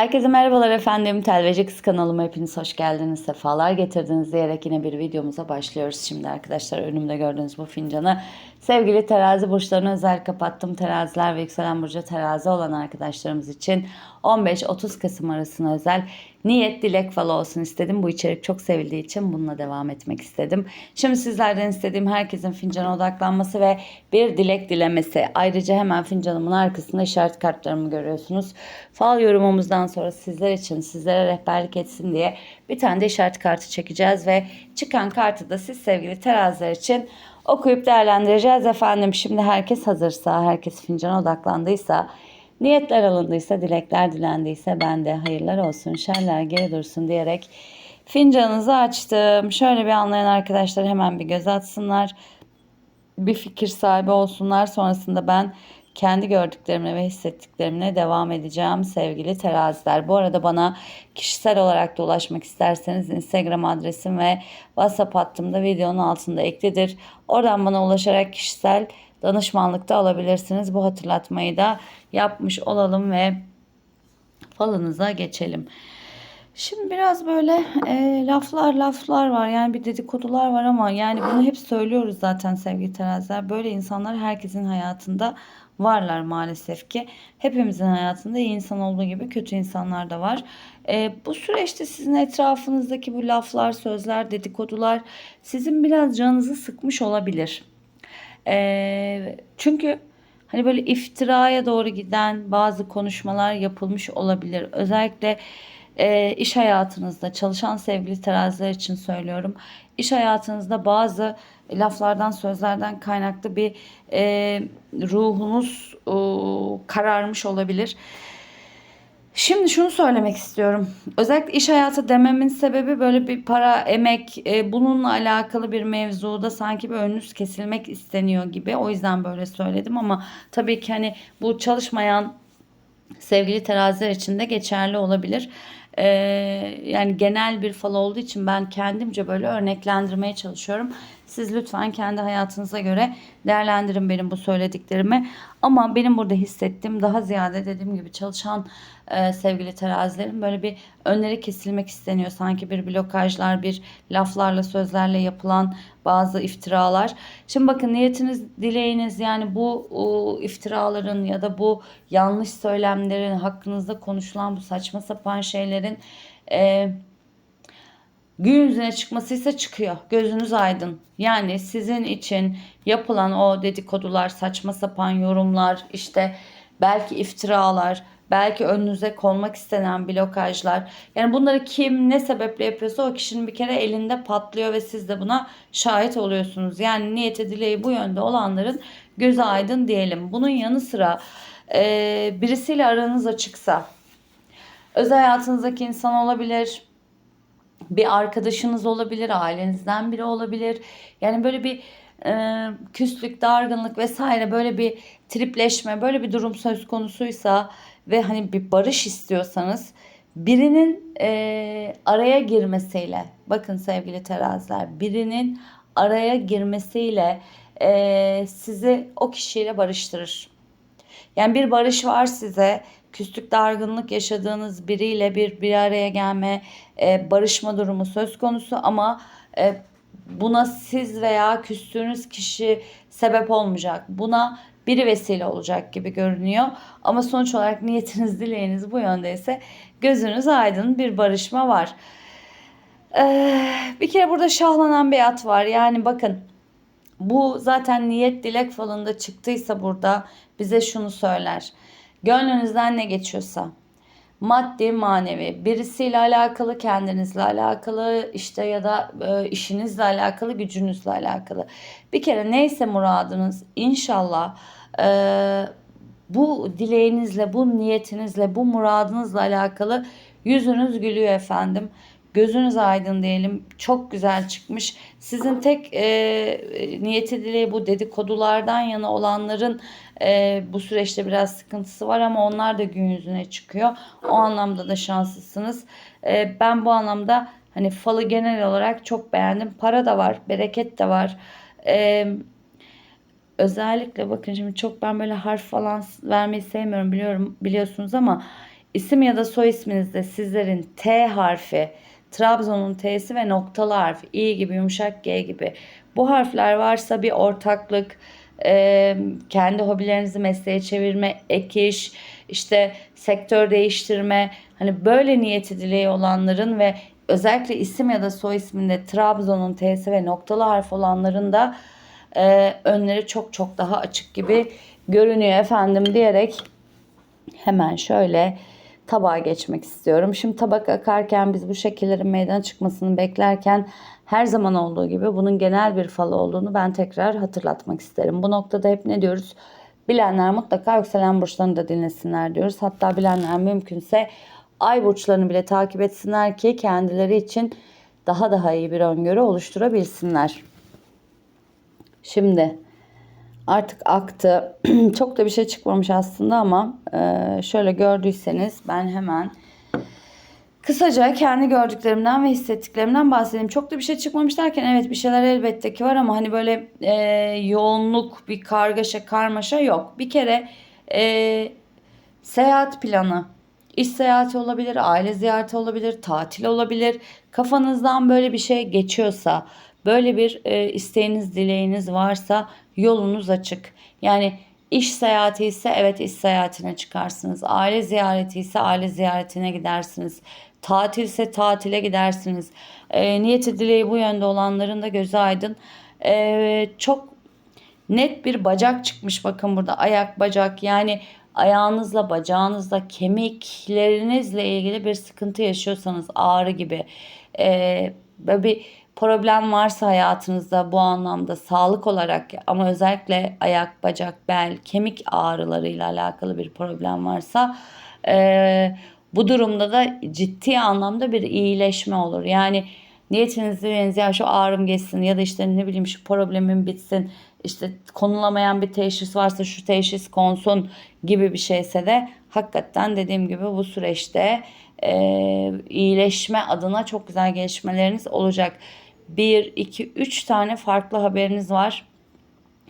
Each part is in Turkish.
Herkese merhabalar efendim. Telveci Kız kanalıma hepiniz hoş geldiniz. Sefalar getirdiniz diyerek yine bir videomuza başlıyoruz. Şimdi arkadaşlar önümde gördüğünüz bu fincanı sevgili terazi burçlarına özel kapattım. Teraziler ve yükselen burcu terazi olan arkadaşlarımız için 15-30 Kasım arasına özel niyet dilek falı olsun istedim. Bu içerik çok sevildiği için bununla devam etmek istedim. Şimdi sizlerden istediğim herkesin fincana odaklanması ve bir dilek dilemesi. Ayrıca hemen fincanımın arkasında işaret kartlarımı görüyorsunuz. Fal yorumumuzdan sonra sizler için sizlere rehberlik etsin diye bir tane de işaret kartı çekeceğiz ve çıkan kartı da siz sevgili teraziler için okuyup değerlendireceğiz efendim. Şimdi herkes hazırsa, herkes fincana odaklandıysa Niyetler alındıysa, dilekler dilendiyse ben de hayırlar olsun, şerler geri dursun diyerek fincanınızı açtım. Şöyle bir anlayan arkadaşlar hemen bir göz atsınlar. Bir fikir sahibi olsunlar. Sonrasında ben kendi gördüklerimle ve hissettiklerimle devam edeceğim sevgili teraziler. Bu arada bana kişisel olarak da ulaşmak isterseniz Instagram adresim ve WhatsApp hattım da videonun altında eklidir. Oradan bana ulaşarak kişisel danışmanlıkta alabilirsiniz. Bu hatırlatmayı da yapmış olalım ve falınıza geçelim. Şimdi biraz böyle e, laflar laflar var yani bir dedikodular var ama yani bunu hep söylüyoruz zaten sevgili teraziler. Böyle insanlar herkesin hayatında varlar maalesef ki. Hepimizin hayatında iyi insan olduğu gibi kötü insanlar da var. E, bu süreçte sizin etrafınızdaki bu laflar, sözler, dedikodular sizin biraz canınızı sıkmış olabilir. E, çünkü hani böyle iftiraya doğru giden bazı konuşmalar yapılmış olabilir. Özellikle e, iş hayatınızda çalışan sevgili teraziler için söylüyorum. İş hayatınızda bazı laflardan sözlerden kaynaklı bir e, ruhunuz e, kararmış olabilir. Şimdi şunu söylemek istiyorum. Özellikle iş hayatı dememin sebebi böyle bir para, emek, e, bununla alakalı bir mevzuda sanki bir önünüz kesilmek isteniyor gibi. O yüzden böyle söyledim ama tabii ki hani bu çalışmayan sevgili teraziler için de geçerli olabilir. Ee, yani genel bir fal olduğu için ben kendimce böyle örneklendirmeye çalışıyorum. Siz lütfen kendi hayatınıza göre değerlendirin benim bu söylediklerimi. Ama benim burada hissettiğim daha ziyade dediğim gibi çalışan e, sevgili terazilerin böyle bir önleri kesilmek isteniyor. Sanki bir blokajlar, bir laflarla, sözlerle yapılan bazı iftiralar. Şimdi bakın niyetiniz, dileğiniz yani bu o, iftiraların ya da bu yanlış söylemlerin hakkınızda konuşulan bu saçma sapan şeylerin e, gün yüzüne çıkmasıysa çıkıyor. Gözünüz aydın. Yani sizin için yapılan o dedikodular, saçma sapan yorumlar, işte belki iftiralar, belki önünüze konmak istenen blokajlar. Yani bunları kim ne sebeple yapıyorsa o kişinin bir kere elinde patlıyor ve siz de buna şahit oluyorsunuz. Yani niyeti dileği bu yönde olanların gözü aydın diyelim. Bunun yanı sıra e, birisiyle aranız açıksa özel hayatınızdaki insan olabilir, bir arkadaşınız olabilir, ailenizden biri olabilir. Yani böyle bir e, küslük, dargınlık vesaire böyle bir tripleşme, böyle bir durum söz konusuysa ve hani bir barış istiyorsanız birinin e, araya girmesiyle, bakın sevgili teraziler, birinin araya girmesiyle e, sizi o kişiyle barıştırır. Yani bir barış var size küslük dargınlık yaşadığınız biriyle bir bir araya gelme, e, barışma durumu söz konusu ama e, buna siz veya küstüğünüz kişi sebep olmayacak. Buna biri vesile olacak gibi görünüyor. Ama sonuç olarak niyetiniz, dileğiniz bu yöndeyse gözünüz aydın bir barışma var. Ee, bir kere burada şahlanan bir at var. Yani bakın bu zaten niyet dilek falında çıktıysa burada bize şunu söyler. Gönlünüzden ne geçiyorsa maddi manevi birisiyle alakalı kendinizle alakalı işte ya da e, işinizle alakalı gücünüzle alakalı bir kere neyse muradınız inşallah e, bu dileğinizle bu niyetinizle bu muradınızla alakalı yüzünüz gülüyor efendim gözünüz aydın diyelim çok güzel çıkmış sizin tek e, niyeti dileği bu dedikodulardan yana olanların e, bu süreçte biraz sıkıntısı var ama onlar da gün yüzüne çıkıyor. O anlamda da şanslısınız. E, ben bu anlamda hani falı genel olarak çok beğendim. Para da var, bereket de var. E, özellikle bakın şimdi çok ben böyle harf falan vermeyi sevmiyorum biliyorum biliyorsunuz ama isim ya da soy isminizde sizlerin T harfi, Trabzon'un T'si ve noktalı harf, İ gibi, yumuşak G gibi. Bu harfler varsa bir ortaklık, e, kendi hobilerinizi mesleğe çevirme, ek iş, işte sektör değiştirme, hani böyle niyeti dileği olanların ve özellikle isim ya da soy isminde Trabzon'un T'si ve noktalı harf olanların da e, önleri çok çok daha açık gibi görünüyor efendim diyerek hemen şöyle tabağa geçmek istiyorum. Şimdi tabak akarken biz bu şekillerin meydana çıkmasını beklerken her zaman olduğu gibi bunun genel bir fal olduğunu ben tekrar hatırlatmak isterim. Bu noktada hep ne diyoruz? Bilenler mutlaka yükselen burçlarını da dinlesinler diyoruz. Hatta bilenler mümkünse ay burçlarını bile takip etsinler ki kendileri için daha daha iyi bir öngörü oluşturabilsinler. Şimdi artık aktı. Çok da bir şey çıkmamış aslında ama e, şöyle gördüyseniz ben hemen kısaca kendi gördüklerimden ve hissettiklerimden bahsedeyim. Çok da bir şey çıkmamış derken evet bir şeyler elbette ki var ama hani böyle e, yoğunluk, bir kargaşa, karmaşa yok. Bir kere e, seyahat planı, iş seyahati olabilir, aile ziyareti olabilir, tatil olabilir. Kafanızdan böyle bir şey geçiyorsa, böyle bir e, isteğiniz, dileğiniz varsa yolunuz açık. Yani iş seyahati ise evet iş seyahatine çıkarsınız. Aile ziyareti ise aile ziyaretine gidersiniz. Tatil ise tatile gidersiniz. E, niyeti dileği bu yönde olanların da gözü aydın. E, çok net bir bacak çıkmış bakın burada ayak bacak yani ayağınızla bacağınızla kemiklerinizle ilgili bir sıkıntı yaşıyorsanız ağrı gibi e, böyle bir problem varsa hayatınızda bu anlamda sağlık olarak ama özellikle ayak, bacak, bel, kemik ağrılarıyla alakalı bir problem varsa e, bu durumda da ciddi anlamda bir iyileşme olur. Yani niyetiniz dileniz ya şu ağrım geçsin ya da işte ne bileyim şu problemim bitsin işte konulamayan bir teşhis varsa şu teşhis konsun gibi bir şeyse de hakikaten dediğim gibi bu süreçte e, iyileşme adına çok güzel gelişmeleriniz olacak. 1, 2, 3 tane farklı haberiniz var.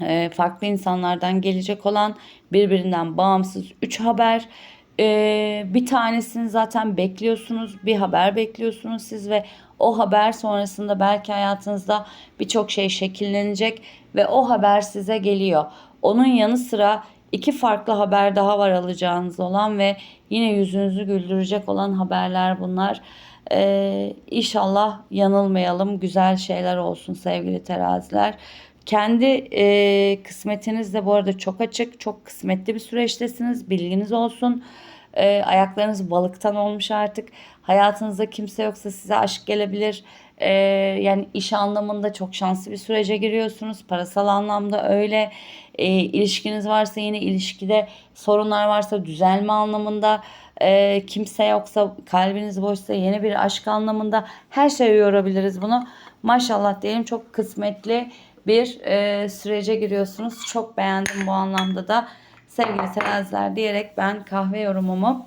E, farklı insanlardan gelecek olan birbirinden bağımsız 3 haber. E, bir tanesini zaten bekliyorsunuz. Bir haber bekliyorsunuz siz ve o haber sonrasında belki hayatınızda birçok şey şekillenecek ve o haber size geliyor. Onun yanı sıra iki farklı haber daha var alacağınız olan ve yine yüzünüzü güldürecek olan haberler bunlar. Ee, inşallah yanılmayalım. Güzel şeyler olsun sevgili teraziler. Kendi e, kısmetiniz de bu arada çok açık. Çok kısmetli bir süreçtesiniz. Bilginiz olsun. E, ayaklarınız balıktan olmuş artık. Hayatınızda kimse yoksa size aşk gelebilir. E, yani iş anlamında çok şanslı bir sürece giriyorsunuz. Parasal anlamda öyle. E, ilişkiniz varsa yine ilişkide sorunlar varsa düzelme anlamında. E, kimse yoksa kalbiniz boşsa yeni bir aşk anlamında her şeyi yorabiliriz bunu. Maşallah diyelim çok kısmetli bir e, sürece giriyorsunuz. Çok beğendim bu anlamda da sevgili teraziler diyerek ben kahve yorumumu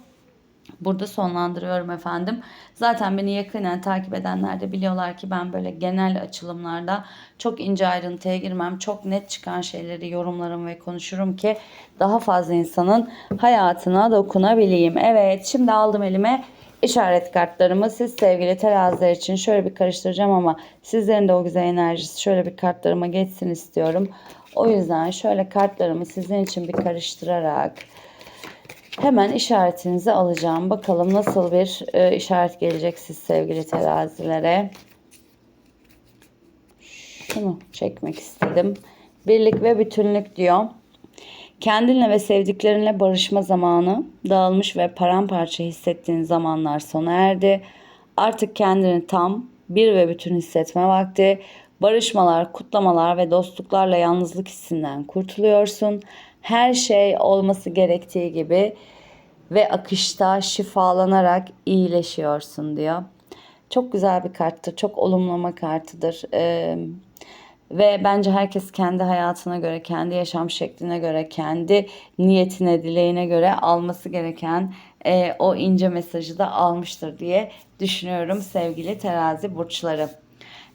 burada sonlandırıyorum efendim. Zaten beni yakinen takip edenler de biliyorlar ki ben böyle genel açılımlarda çok ince ayrıntıya girmem. Çok net çıkan şeyleri yorumlarım ve konuşurum ki daha fazla insanın hayatına dokunabileyim. Evet şimdi aldım elime işaret kartlarımı siz sevgili teraziler için şöyle bir karıştıracağım ama sizlerin de o güzel enerjisi şöyle bir kartlarıma geçsin istiyorum. O yüzden şöyle kartlarımı sizin için bir karıştırarak hemen işaretinizi alacağım. Bakalım nasıl bir e, işaret gelecek siz sevgili terazilere. Şunu çekmek istedim. Birlik ve bütünlük diyor. Kendinle ve sevdiklerinle barışma zamanı, dağılmış ve paramparça hissettiğin zamanlar sona erdi. Artık kendini tam, bir ve bütün hissetme vakti. Barışmalar, kutlamalar ve dostluklarla yalnızlık hissinden kurtuluyorsun. Her şey olması gerektiği gibi ve akışta şifalanarak iyileşiyorsun diyor. Çok güzel bir karttır. Çok olumlama kartıdır. Ee, ve bence herkes kendi hayatına göre, kendi yaşam şekline göre, kendi niyetine, dileğine göre alması gereken e, o ince mesajı da almıştır diye düşünüyorum sevgili terazi burçları.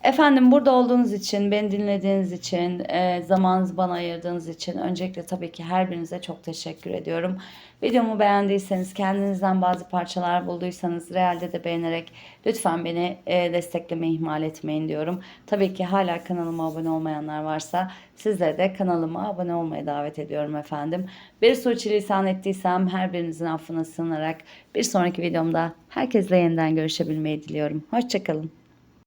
Efendim burada olduğunuz için, beni dinlediğiniz için, e, zamanınızı bana ayırdığınız için öncelikle tabii ki her birinize çok teşekkür ediyorum. Videomu beğendiyseniz, kendinizden bazı parçalar bulduysanız realde de beğenerek lütfen beni e, desteklemeyi ihmal etmeyin diyorum. Tabii ki hala kanalıma abone olmayanlar varsa sizleri de kanalıma abone olmaya davet ediyorum efendim. Bir suçilisan ettiysem her birinizin affına sığınarak bir sonraki videomda herkesle yeniden görüşebilmeyi diliyorum. Hoşçakalın.